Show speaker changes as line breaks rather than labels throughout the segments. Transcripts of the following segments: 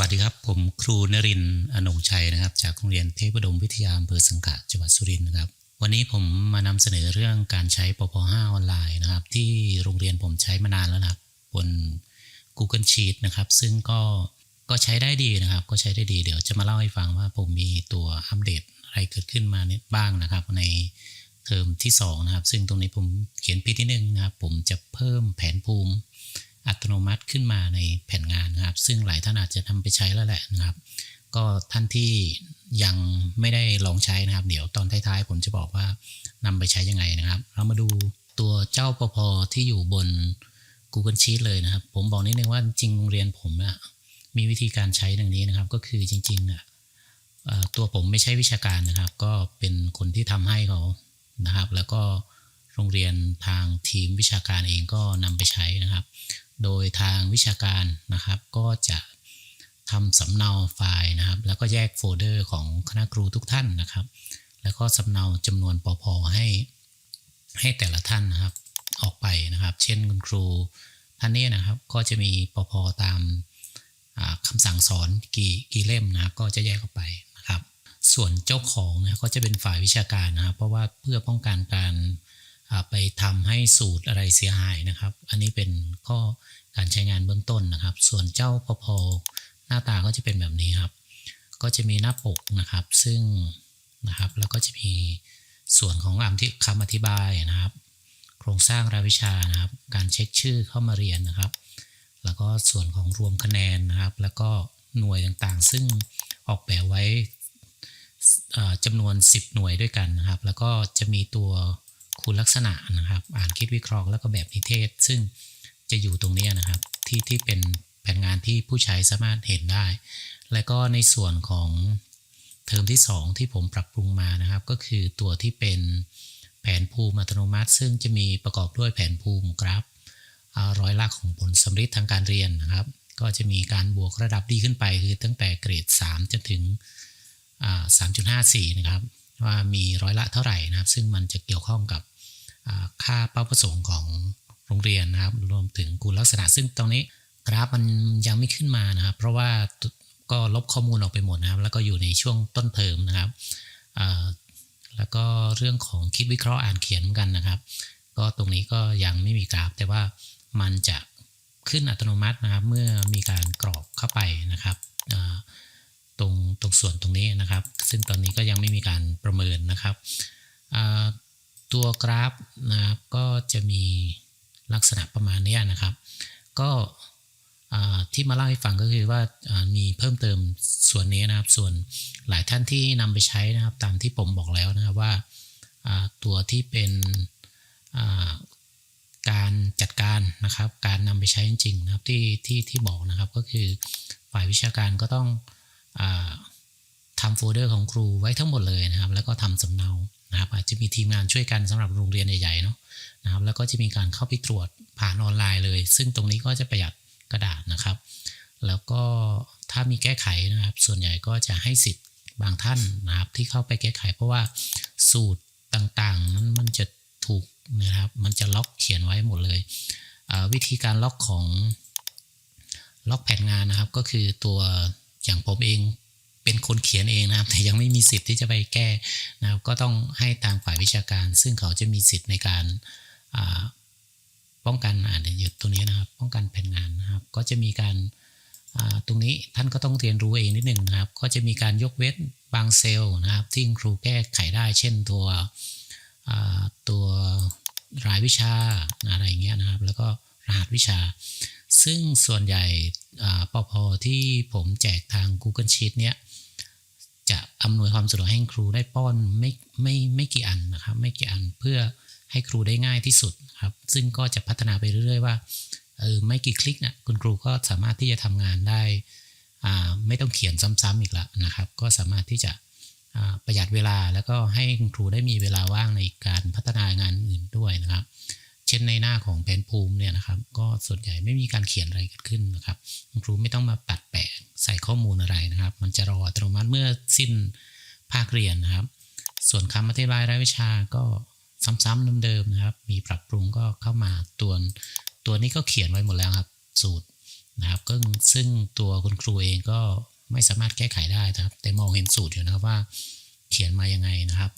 วัสดีครับ ผมครูนรินทร์อนงชัยนะครับ จากโรงเรียนเทพบดมวิทยาอำเภอสังขะจังหวัดสุรินทร์นะครับ วันนี้ผมมานำเสนอเรื่องการใช้ปป5ออนไลน์นะครับ ที่โรงเรียนผมใช้มานานแล้วนะครับ บน Google Sheet นะครับ ซึ่งก็ก็ใช้ได้ดีนะครับ ก็ใช้ได้ดีเดี๋ยวจะมาเล่าให้ฟังว่าผมมีตัวอัปเดตอะไรเกิดขึ้นมาเนี่ยบ้างนะครับ ในเทอมที่สองนะครับ ซึ่งตรงนี้ผมเขียนผิดนิดนึงนะครับ ผมจะเพิ่มแผนภูมิ อัตโนมัติขึ้นมาในแผนงานนะครับ ซึ่งหลายท่านอาจจะทำไปใช้แล้วแหละนะครับ ก็ท่านที่ยังไม่ได้ลองใช้นะครับ เดี๋ยวตอนท้ายๆ ผมจะบอกว่านำไปใช้ยังไงนะครับ เรามาดูตัวเจ้าปพที่อยู่บน Google Sheet เลยนะครับ ผมบอกนิดนึงว่าจริงโรงเรียนผมอะมีวิธีการใช้ดังนี้นะครับ ก็คือจริงๆอะเอ่อตัวผมไม่ใช่วิชาการนะครับ ก็เป็นคนที่ทำให้เขานะครับ แล้วก็ โรงเรียนทางทีมวิชาการเองก็นำไปใช้นะครับ โดยทางวิชาการนะครับก็จะทำสำเนาไฟล์นะครับ แล้วก็แยกโฟลเดอร์ของคณะครูทุกท่านนะครับ แล้วก็สำเนาจำนวนปพให้ให้แต่ละท่านนะครับออกไปนะครับ เช่นคุณครูท่านนี้นะครับก็จะมีปพตามคำสั่งสอนกี่กี่เล่มนะครับก็จะแยกออกไปนะครับ ส่วนเจ้าของนะก็จะเป็นฝ่ายวิชาการนะครับ เพราะว่าเพื่อป้องกันการ ไปทำให้สูตรอะไรเสียหายนะครับ อันนี้เป็นข้อการใช้งานเบื้องต้นนะครับ ส่วนเจ้าพอพหน้าตาก็จะเป็นแบบนี้ครับ ก็จะมีหน้าปกนะครับ ซึ่งนะครับแล้วก็จะมีส่วนของคำอธิบายนะครับ โครงสร้างรายวิชานะครับ การเช็คชื่อเข้ามาเรียนนะครับ แล้วก็ส่วนของรวมคะแนนนะครับ แล้วก็หน่วยต่างๆ ซึ่งออกแบบไว้จำนวน 10 หน่วยด้วยกันนะครับ แล้วก็จะมีตัว คุณลักษณะนะครับ อ่านคิดวิเคราะห์แล้วก็แบบนิเทศ ซึ่งจะอยู่ตรงนี้นะครับที่ที่เป็นแผนงานที่ผู้ใช้สามารถเห็นได้ และก็ในส่วนของเทอมที่ 2 ที่ผมปรับปรุงมานะครับ ก็คือตัวที่เป็นแผนภูมิอัตโนมัติ ซึ่งจะมีประกอบด้วยแผนภูมิกราฟร้อยละของผลสำเร็จทางการเรียนนะครับ ก็จะมีการบวกระดับดีขึ้นไปคือตั้งแต่เกรด 3 จนถึงอ่า3.54 นะครับ ว่ามีร้อยละเท่าไหร่นะครับ ซึ่งมันจะเกี่ยวข้องกับค่าเป้าประสงค์ของโรงเรียนนะครับ รวมถึงคุณลักษณะ ซึ่งตรงนี้กราฟมันยังไม่ขึ้นมานะครับ เพราะว่าก็ลบข้อมูลออกไปหมดนะครับ แล้วก็อยู่ในช่วงต้นเทอมนะครับแล้วก็เรื่องของคิดวิเคราะห์อ่านเขียนเหมือนกันนะครับ ก็ตรงนี้ก็ยังไม่มีกราฟ แต่ว่ามันจะขึ้นอัตโนมัตินะครับ เมื่อมีการกรอกเข้าไปนะครับ ตรงตรงส่วนตรงนี้นะครับ ซึ่งตอนนี้ก็ยังไม่มีการประเมินนะครับ ตัวกราฟนะครับก็จะมีลักษณะประมาณนี้นะครับ ก็ที่มาเล่าให้ฟังก็คือว่ามีเพิ่มเติมส่วนนี้นะครับ ส่วนหลายท่านที่นำไปใช้นะครับ ตามที่ผมบอกแล้วนะครับว่าตัวที่เป็นการจัดการนะครับ การนำไปใช้จริงๆนะครับที่ที่ที่บอกนะครับก็คือฝ่ายวิชาการก็ต้อง ทำโฟลเดอร์ของครูไว้ทั้งหมดเลยนะครับ แล้วก็ทำสำเนานะครับอาจจะมีทีมงานช่วยกันสำหรับโรงเรียนใหญ่ๆเนาะนะครับแล้วก็จะมีการเข้าไปตรวจผ่านออนไลน์เลย ซึ่งตรงนี้ก็จะประหยัดกระดาษนะครับ แล้วก็ถ้ามีแก้ไขนะครับ ส่วนใหญ่ก็จะให้สิทธิ์บางท่านนะครับที่เข้าไปแก้ไข เพราะว่าสูตรต่างๆ นั้นมันจะถูกนะครับ มันจะล็อกเขียนไว้หมดเลย วิธีการล็อกของล็อกแผนงานนะครับก็คือตัว อย่างผมเองเป็นคนเขียนเองนะครับ แต่ยังไม่มีสิทธิ์ที่จะไปแก้นะครับก็ต้องให้ทางฝ่ายวิชาการ ซึ่งเขาจะมีสิทธิ์ในการป้องกันอ่านอยู่ตัวนี้นะครับ ป้องกันแผนงานนะครับ ก็จะมีการตรงนี้ท่านก็ต้องเรียนรู้เองนิดหนึ่งนะครับ ก็จะมีการยกเว้นบางเซลล์นะครับ ที่ครูแก้ไขได้ เช่นตัวตัวรายวิชาอะไรอย่างเงี้ยนะครับ แล้วก็ รหัสวิชา ซึ่งส่วนใหญ่อ่าปพที่ผมแจกทาง Google Sheet เนี้ยจะอำนวยความสะดวกให้ครูได้ป้อนไม่ไม่ไม่กี่อันนะครับไม่กี่อันเพื่อให้ครูได้ง่ายที่สุดครับ ซึ่งก็จะพัฒนาไปเรื่อยๆว่าเออไม่กี่คลิกนะคุณครูก็สามารถที่จะทำงานได้อ่าไม่ต้องเขียนซ้ำๆอีกแล้วนะครับ ก็สามารถที่จะประหยัดเวลาแล้วก็ให้คุณครูได้มีเวลาว่างในการพัฒนางานอื่นด้วยนะครับ เช่นในหน้าของแผนภูมิเนี่ยนะครับ ก็ส่วนใหญ่ไม่มีการเขียนอะไรเกิดขึ้นนะครับคุณครูไม่ต้องมาปัดแปะใส่ข้อมูลอะไรนะครับ มันจะรออัตโนมัติเมื่อสิ้นภาคเรียนนะครับ ส่วนคำอธิบายรายวิชาก็ซ้ำๆเดิมๆนะครับ มีปรับปรุงก็เข้ามาตัวตัวนี้ก็เขียนไว้หมดแล้วครับ สูตรนะครับก็ซึ่งตัวคุณครูเองก็ไม่สามารถแก้ไขได้นะครับ แต่มองเห็นสูตรอยู่นะครับว่า เขียนมายังไงนะครับ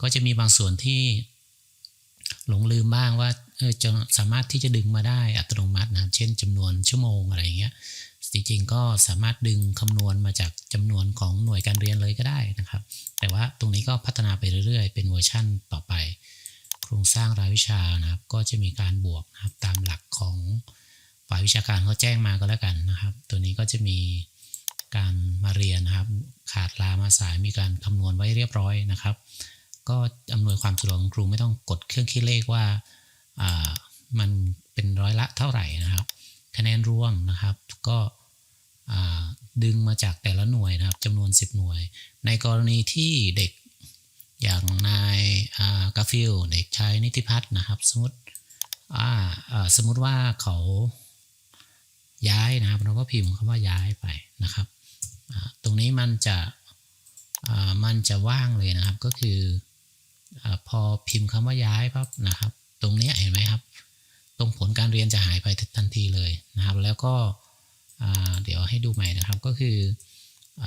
ก็จะมีบางส่วนที่หลงลืมบ้างว่า จะสามารถที่จะดึงมาได้อัตโนมัตินะครับเช่นจำนวนชั่วโมงอะไรอย่างเงี้ยจริงๆก็สามารถดึงคำนวณมาจากจำนวนของหน่วยการเรียนเลยก็ได้นะครับ แต่ว่าตรงนี้ก็พัฒนาไปเรื่อยๆ เป็นเวอร์ชั่นต่อไป โครงสร้างรายวิชานะครับ ก็จะมีการบวกนะครับตามหลักของฝ่ายวิชาการเขาแจ้งมาก็แล้วกันนะครับ ตัวนี้ก็จะมีการมาเรียนนะครับ ขาดลามาสายมีการคำนวณไว้เรียบร้อยนะครับ ก็อำนวยความสะดวกครูไม่ต้องกดเครื่องคิดเลขว่า มันเป็นร้อยละเท่าไหร่นะครับ คะแนนรวมนะครับ ก็ดึงมาจากแต่ละหน่วยนะครับจำนวน 10 หน่วย ในกรณีที่เด็กอย่างนายกาฟิลเด็กชายนิติพัฒน์นะครับ สมมติอ่าสมมติว่าเขาย้ายนะครับ เราก็พิมพ์คำว่าย้ายไปนะครับ ตรงนี้มันจะมันจะว่างเลยนะครับก็คืออพอพิมพ์คำว่าย้ายปั๊บนะครับ ตรงนี้เห็นไหมครับ ตรงผลการเรียนจะหายไปทันทีเลยนะครับ แล้วก็เดี๋ยวให้ดูใหม่นะครับก็คืออ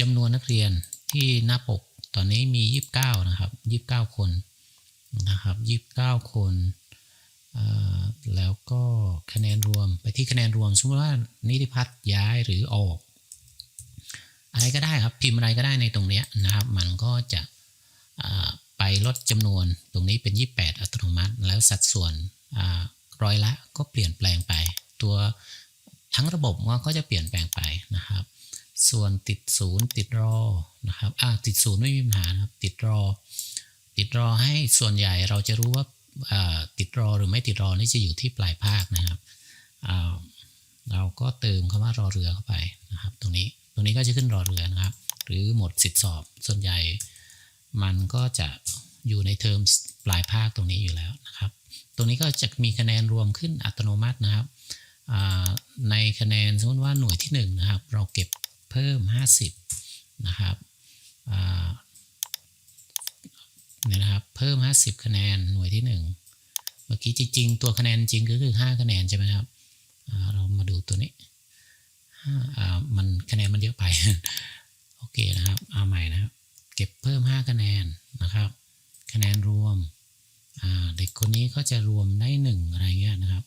จำนวนนักเรียนที่หน้าปกตอนนี้มี 29 นะครับ 29 คนนะครับ 29 คนแล้วก็คะแนนรวมไปที่คะแนนรวมสมมติว่านิติพัฒน์ย้ายหรือออก อะไรก็ได้ครับพิมพ์อะไรก็ได้ในตรงนี้นะครับ มันก็จะ ไปลดจำนวนตรงนี้เป็น 28 อัตโนมัติ แล้วสัดส่วนร้อยละก็เปลี่ยนแปลงไป ตัวทั้งระบบว่าก็จะเปลี่ยนแปลงไปนะครับ ส่วนติดศูนย์ติดรอนะครับติดศูนย์ไม่มีปัญหานะครับติดรอ ติดรอให้ส่วนใหญ่เราจะรู้ว่าติดรอหรือไม่ติดรอนี่จะอยู่ที่ปลายภาคนะครับเราก็เติมคำว่ารอเรือเข้าไปนะครับ ตรงนี้ตรงนี้ก็จะขึ้นรอเรือนะครับ หรือหมดสิทธิสอบส่วนใหญ่ มันก็จะอยู่ในเทอมปลายภาคตรงนี้อยู่แล้วนะครับ ตรงนี้ก็จะมีคะแนนรวมขึ้นอัตโนมัตินะครับ ในคะแนนสมมติว่าหน่วยที่1นะครับ เราเก็บเพิ่ม 50 นะครับเนี่ยนะครับ เพิ่ม 50 คะแนนหน่วยที่ 1 เมื่อกี้จริงๆ ตัวคะแนนจริงก็คือ 5 คะแนนใช่ไหมครับ เรามาดูตัวนี้ห้ามันคะแนนมันเยอะไป โอเคนะครับ เอาใหม่นะครับ เก็บเพิ่ม 5 คะแนนนะครับ คะแนนรวมเด็กคนนี้ก็จะรวมได้ 1 อะไรเงี้ยนะครับ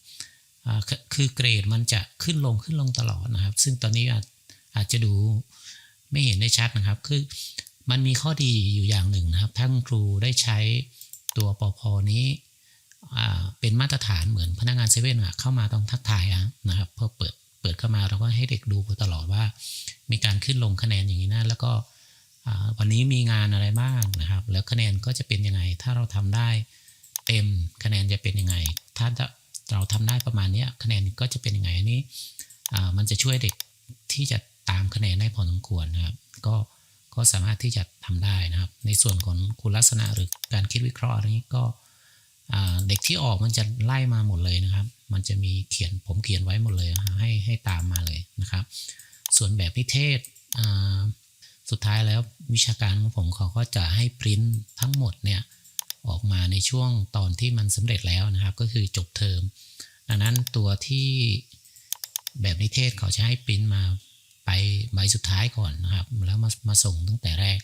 คือเกรดมันจะขึ้นลงขึ้นลงตลอดนะครับ ซึ่งตอนนี้อาจอาจจะดูไม่เห็นได้ชัดนะครับ คือมันมีข้อดีอยู่อย่างหนึ่งนะครับท่านครูได้ใช้ตัวปอพอนี้เป็นมาตรฐานเหมือนพนักงานเซเว่นอะเข้ามาต้องทักทายนะครับพอเปิดเปิดเข้ามาเราก็ให้เด็กดูตลอดว่า มีการขึ้นลงคะแนนอย่างนี้นะแล้วก็ วันนี้มีงานอะไรบ้างนะครับ แล้วคะแนนก็จะเป็นยังไง ถ้าเราทำได้เต็มคะแนนจะเป็นยังไง ถ้าเราทำได้ประมาณนี้คะแนนก็จะเป็นยังไงอันนี้มันจะช่วยเด็กที่จะตามคะแนนได้พอสมควรนะครับ ก็ก็สามารถที่จะทำได้นะครับ ในส่วนของคุณลักษณะหรือการคิดวิเคราะห์อะไรนี้ก็เด็กที่ออกมันจะไล่มาหมดเลยนะครับ มันจะมีเขียนผมเขียนไว้หมดเลยให้ให้ตามมาเลยนะครับ ส่วนแบบนิเทศอ่า สุดท้ายแล้ววิชาการของผมเขาก็จะให้ปริ้นทั้งหมดเนี่ยออกมาในช่วงตอนที่มันสำเร็จแล้วนะครับ ก็คือจบเทอมดังนั้นตัวที่แบบนิเทศเขาจะให้ปริ้นมาไปใบสุดท้ายก่อนนะครับ แล้วมามาส่งตั้งแต่แรก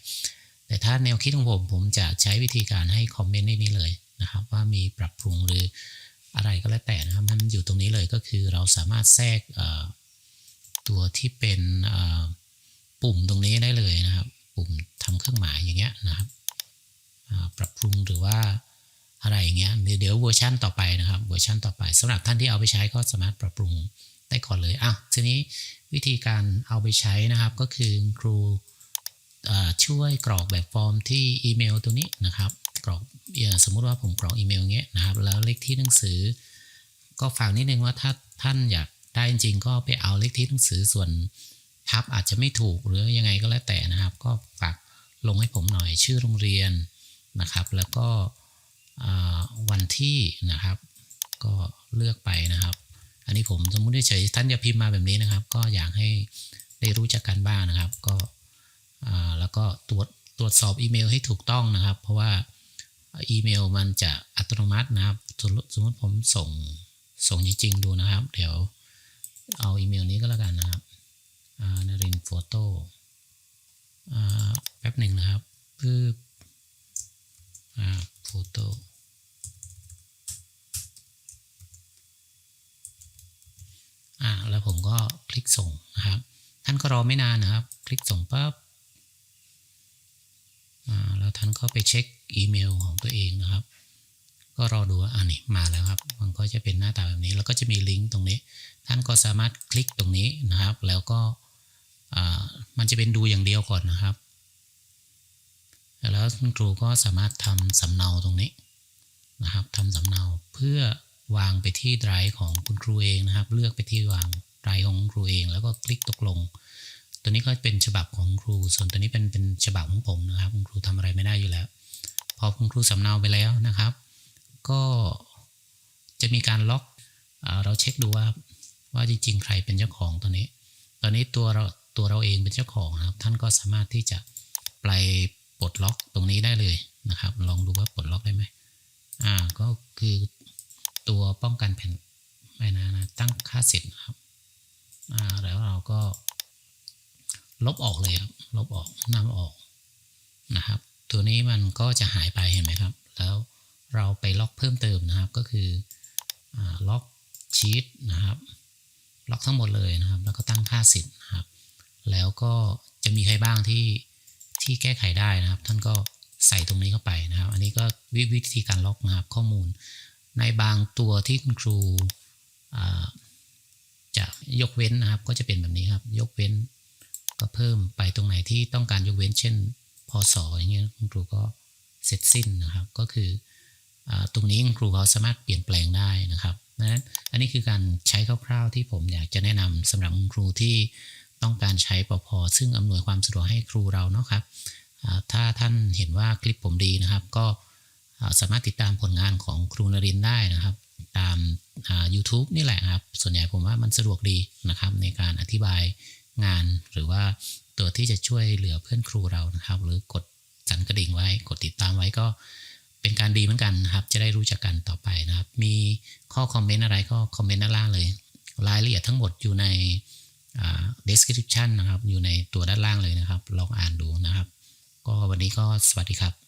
แต่ถ้าแนวคิดของผมผมจะใช้วิธีการให้คอมเมนต์ในนี้เลยนะครับ ว่ามีปรับปรุงหรืออะไรก็แล้วแต่นะครับมันอยู่ตรงนี้เลยก็คือเราสามารถแทรกตัวที่เป็น ปุ่มตรงนี้ได้เลยนะครับ ปุ่มทำเครื่องหมายอย่างเงี้ยนะครับปรับปรุงหรือว่าอะไรอย่างเงี้ยเดี๋ยวเวอร์ชันต่อไปนะครับเวอร์ชันต่อไปสำหรับท่านที่เอาไปใช้ก็สามารถปรับปรุงได้ก่อนเลยอะทีนี้วิธีการเอาไปใช้นะครับก็คือครูช่วยกรอกแบบฟอร์มที่อีเมลตัวนี้นะครับกรอกสมมุติว่าผมกรอกอีเมลเงี้ยนะครับแล้วเลขที่หนังสือ ก็ฝากนิดนึงว่าถ้าท่านอยากได้จริงๆก็ไปเอาเลขที่หนังสือส่วน ทับอาจจะไม่ถูกหรือยังไงก็แล้วแต่นะครับ ก็ฝากลงให้ผมหน่อยชื่อโรงเรียนนะครับ แล้วก็วันที่นะครับ ก็เลือกไปนะครับ อันนี้ผมสมมติเฉยท่านจะพิมพ์มาแบบนี้นะครับ ก็อยากให้ได้รู้จักกันบ้างนะครับ ก็แล้วก็ตรวจตรวจสอบอีเมลให้ถูกต้องนะครับ เพราะว่าอีเมลมันจะอัตโนมัตินะครับ สมมติผมส่งส่งจริงๆดูนะครับ เดี๋ยวเอาอีเมลนี้ก็แล้วกันนะครับ นรินโฟโต้แป๊บหนึ่งนะครับปื๊บอ่าโฟโต้อ่าแล้วผมก็คลิกส่งนะครับ ท่านก็รอไม่นานนะครับ คลิกส่งปั๊บอ่าแล้วท่านก็ไปเช็คอีเมลของตัวเองนะครับ ก็รอดูว่าอ่านี่มาแล้วครับ มันก็จะเป็นหน้าตาแบบนี้ แล้วก็จะมีลิงก์ตรงนี้ ท่านก็สามารถคลิกตรงนี้นะครับ แล้วก็ มันจะเป็นดูอย่างเดียวก่อนนะครับ แล้วคุณครูก็สามารถทำสำเนาตรงนี้นะครับทำสำเนาเพื่อวางไปที่ไดรฟ์ของคุณครูเองนะครับ เลือกไปที่วางไดรฟ์ของครูเอง แล้วก็คลิกตกลง ตัวนี้ก็เป็นฉบับของครู ส่วนตัวนี้เป็นเป็นฉบับของผมนะครับ คุณครูทำอะไรไม่ได้อยู่แล้ว พอคุณครูสำเนาไปแล้วนะครับ ก็จะมีการล็อก เราเช็คดูว่าว่าจริงๆ ใครเป็นเจ้าของตัวนี้ ตอนนี้ตัวเรา ตัวเราเองเป็นเจ้าของนะครับ ท่านก็สามารถที่จะไปปลดล็อกตรงนี้ได้เลยนะครับ ลองดูว่าปลดล็อกได้ไหมอ่าก็คือตัวป้องกันแผ่นไม่นะนะตั้งค่าเสิทธิ์นะครับอ่าแล้วเราก็ ลบออกเลยครับลบออกนำออกนะครับ ตัวนี้มันก็จะหายไปเห็นไหมครับ แล้วเราไปล็อกเพิ่มเติมนะครับก็คืออล็อกชีตนะครับ ล็อกทั้งหมดเลยนะครับ แล้วก็ตั้งค่าสิทธิ์นะครับ แล้วก็จะมีใครบ้างที่ที่แก้ไขได้นะครับ ท่านก็ใส่ตรงนี้เข้าไปนะครับ อันนี้ก็ววิธีการล็อกนะครับข้อมูล ในบางตัวที่คุณครูจะยกเว้นนะครับ ก็จะเป็นแบบนี้ครับ ยกเว้น ก็เพิ่มไปตรงไหนที่ต้องการยกเว้น เช่นพศอย่างเงี้ยคุณครูก็เสร็จสิ้นนะครับ ก็คืออตรงนี้คุณครูเขาสามารถเปลี่ยนแปลงได้นะครับนั้นอันนี้คือการใช้คร่าวๆที่ผมอยากจะแนะนำสำหรับคุณครูที่ ต้องการใช้ปพซึ่งอำนวยความสะดวกให้ครูเราเนาะครับถ้าท่านเห็นว่าคลิปผมดีนะครับ ก็สามารถติดตามผลงานของครูนรินได้นะครับ ตาม YouTube นี่แหละครับ ส่วนใหญ่ผมว่ามันสะดวกดีนะครับ ในการอธิบายงานหรือว่าตัวที่จะช่วยเหลือเพื่อนครูเรานะครับ หรือกดสั่นกระดิ่งไว้กดติดตามไว้ก็เป็นการดีเหมือนกันนะครับ จะได้รู้จักกันต่อไปนะครับ มีข้อคอมเมนต์อะไรก็คอมเมนต์ด้านล่างเลย รายละเอียดทั้งหมดอยู่ใน description นะครับ อยู่ในตัวด้านล่างเลยนะครับ ลองอ่านดูนะครับ ก็วันนี้ก็สวัสดีครับ